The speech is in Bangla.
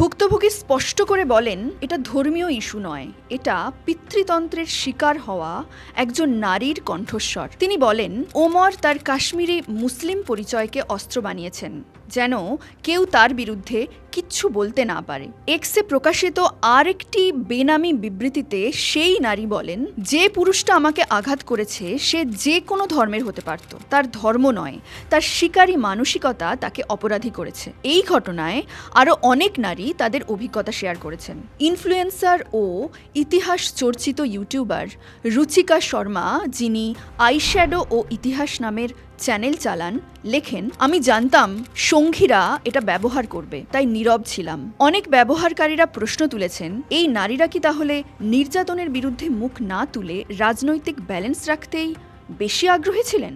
ভুক্তভোগী স্পষ্ট করে বলেন, এটা ধর্মীয় ইস্যু নয়, এটা পিতৃতন্ত্রের শিকার হওয়া একজন নারীর কণ্ঠস্বর। তিনি বলেন, ওমর তার কাশ্মীরি মুসলিম পরিচয়কে অস্ত্র বানিয়েছেন, যেন কেউ তার বিরুদ্ধে কিচ্ছু বলতে না পারে। এক্সে প্রকাশিত আরেকটি বেনামি বিবৃতিতে সেই নারী বলেন, যে পুরুষটা আমাকে আঘাত করেছে, সে যে কোনো ধর্মের হতে পারত। তার ধর্ম নয়, তার শিকারী মানসিকতা তাকে অপরাধী করেছে। এই ঘটনায় আরও অনেক নারী তাদের অভিজ্ঞতা শেয়ার করেছেন। ইনফ্লুয়েন্সার ও ইতিহাস চর্চিত ইউটিউবার রুচিকা শর্মা, যিনি আইশ্যাডো ও ইতিহাস নামের চ্যানেল চালান, লেখেন, আমি জানতাম সঙ্গীরা এটা ব্যবহার করবে, তাই নীরব ছিলাম। অনেক ব্যবহারকারীরা প্রশ্ন তুলেছেন, এই নারীরা কি তাহলে নির্যাতনের বিরুদ্ধে মুখ না তুলে রাজনৈতিক ব্যালেন্স রাখতেই বেশি আগ্রহী ছিলেন?